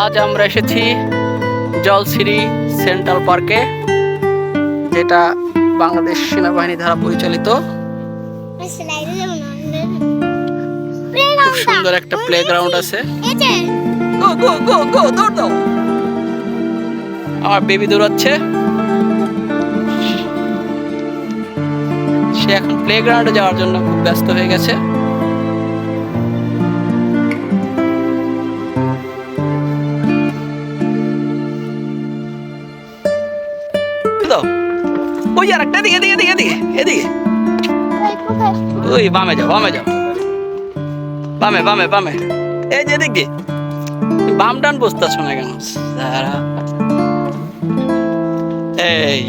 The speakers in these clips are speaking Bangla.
আজ আমরা এসেছি জলসিরি সেন্ট্রাল পার্কে যেটা বাংলাদেশ সেনাবাহিনী দ্বারা পরিচালিত। খুব সুন্দর একটা প্লে গ্রাউন্ড আছে গো গো গো গো দৌড় দাও। আমার বেবি দৌড়াচ্ছে। সে এখন প্লে গ্রাউন্ডে যাওয়ার জন্য খুব ব্যস্ত হয়ে গেছে। দাও। ওই আর একটা এদিকে এদিকে এদিকে এদিকে ওই বামে যাও বামে যাও। বামে বামে বামে। এই যে এদিকে বাম ডান বসতেছ না কেন? এই।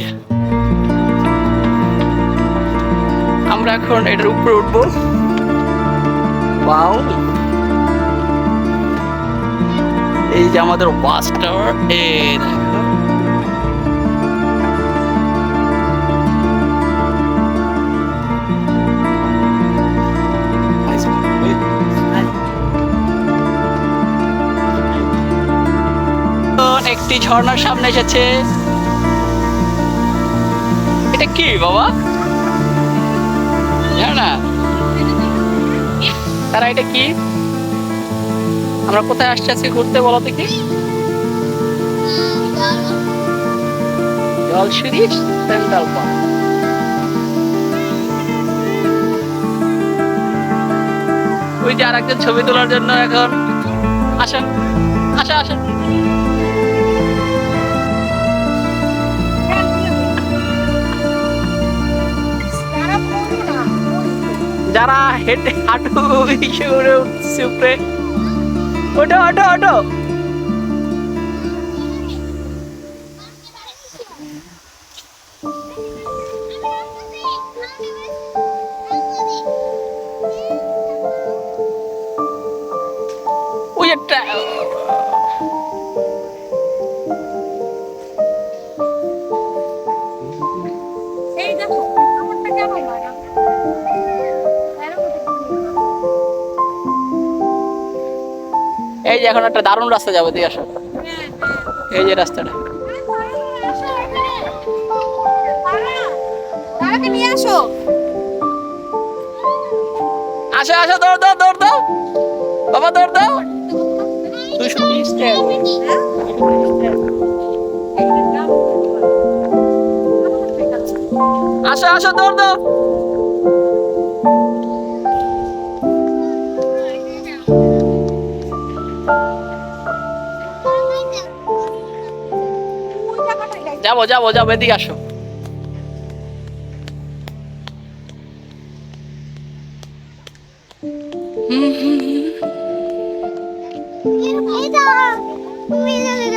আমরা এখন এটার উপরে উঠবো। ওয়াও এই যে আমাদের টাওয়ার, এই ঝর্ণার সামনে এসেছে। এটা কি বাবা? না তারা এটা কি? আমরা কোথায় আসছি আজকে ঘুরতে বলো দেখি। Jalsiri central park. ওই যে আরেকজন ছবি তোলার জন্য এখন। আসেন আসা আসেন। যারা হেঁটে হাঁটু করে উঠছে উপরে ওটো ওটো ওটো ওই একটা যে এখন একটা দারুণ রাস্তা যাব দিয়ে আসো। এই যে রাস্তাটা। আসো। আসো আসো দৌড় দাও দৌড় দাও। বাবা দৌড় দাও। দুশো তিরিশ আসো আসো দৌড় দাও। যাব যাব যাব এদিকে আসো। এভাবে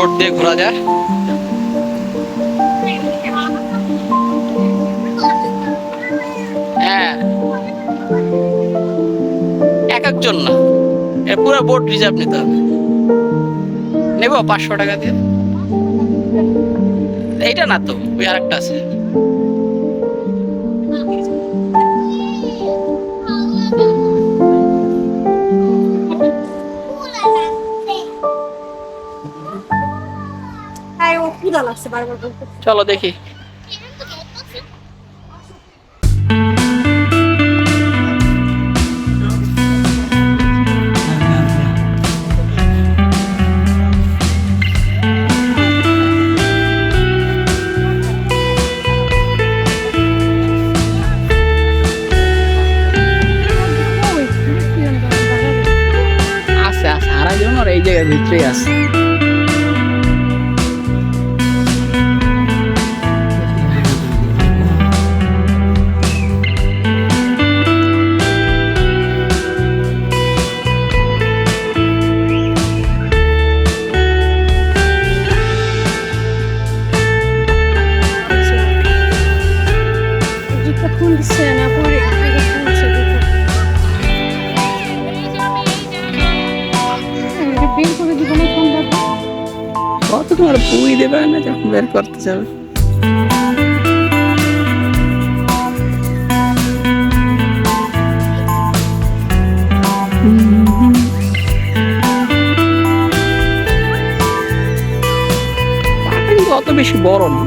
বোট দিয়ে ঘোরা যায়। হ্যাঁ। এক একজন না। এর পুরো বোট রিজার্ভ নিতে হবে। নেব পাঁচশো টাকা দিয়ে। এইটা না তো, ওই আরেকটা আছে। ক্ষুধা লাগছে বারবার বলতে। চলো দেখি। আর এই জায়গার ভিতরেই আছে। বের করে দিব না কোন কত তোমার পুই দেবে না যখন বের করতে যাবে? অত বেশি বড় না।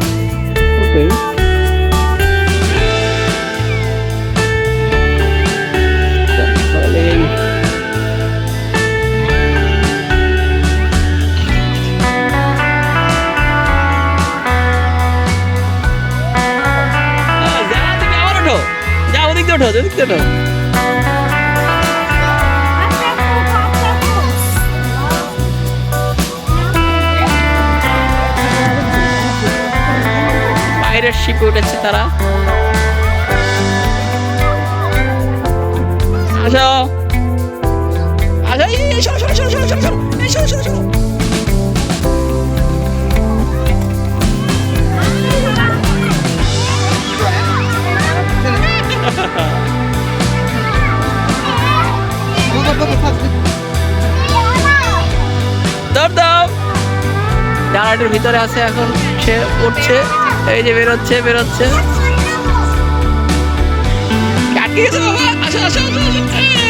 ওঠো বাইরের উঠেছে তারা। আসো। আসো এই। জানালাটির ভিতরে আছে এখন সে উঠছে এই যে বেরোচ্ছে বেরোচ্ছে আটকে গেছে বাবা আসো আসো আসো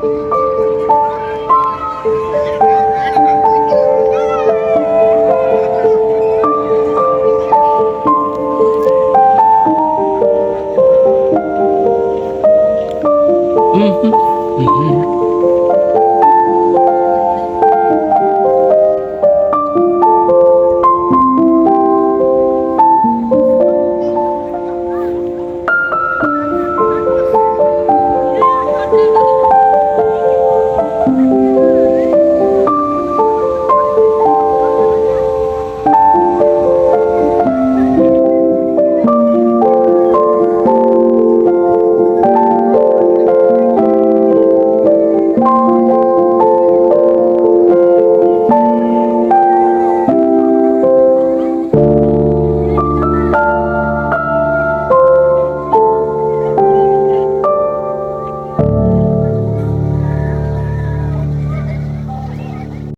আসো। হুম, হুম, হুম, হুম।